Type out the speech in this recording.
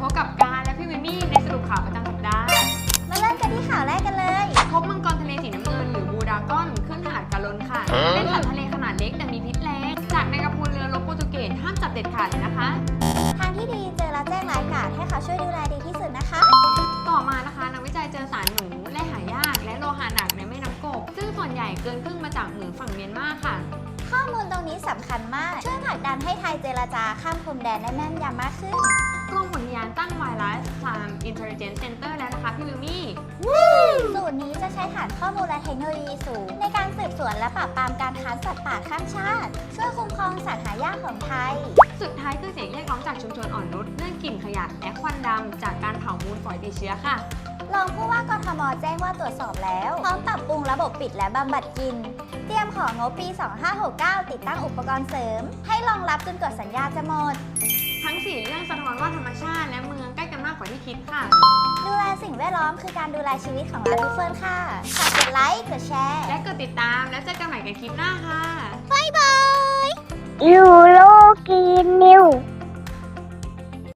พบกับการและพี่วิมมี่ในสรุปข่าวประจำสัปดาห์มาเริ่มกันที่ข่าวแรกกันเลย พบมังกรทะเลสีน้ำเงินหรือบูดากอนขึ้นหาดกาลนค่ะ เป็นสัตว์ทะเลขนาดเล็กแต่มีพิษแรงจากในกระพูนเรือรบโปรตุเกสห้ามจับเด็ดขาดเลยนะคะ ทางที่ดีเจอแล้วแจ้งรายการให้เขาช่วยดูแลดีที่สุดนะคะ ต่อมานะคะนักวิจัยเจอสารหนูและหายาก และโลหะหนักในแม่น้ำกบซึ่งส่วนใหญ่เกินครึ่งมาจากเหมืองฝั่งเมียนมาค่ะข้อมูลตรงนี้สำคัญมาก ช่วยผลักดันให้ไทยเจรจาข้ามพรมแดนได้แม่นยำมากขึ้น Intelligence Center แล้วนะคะพี่วิวมี่ สูตรนี้จะใช้ฐานข้อมูลและเทคโนโลยีสูง ในการสืบสวนและปราบปรามการค้าสัตว์ป่าข้ามชาติ ช่วยคุ้มครองสัตว์หายากของไทย สุดท้ายคือเสียงเรียกร้องจากชุมชนอ่อนนุชเรื่องกลิ่นขยะและควันดำจากการเผามูลฝอยติดเชื้อค่ะ รองผู้ว่ากทมแจ้งว่าตรวจสอบแล้ว พร้อมปรับปรุงระบบปิดและบำบัดกลิน เตรียมของงบปี 2569 ติดตั้งอุปกรณ์เสริม ให้รองรับจนกว่าสัญญาจะหมด ทั้ง 4 เรื่องสะท้อนว่าธรรมชาติและ คิดค่ะ ดูแลสิ่งแวดล้อมคือการดูแลชีวิตของเราทุกคนค่ะฝากกดไลค์ กดแชร์ และกดติดตามแล้วเจอกันใหม่กันคลิปหน้าค่ะ บ๊ายบายยูโรกีนิว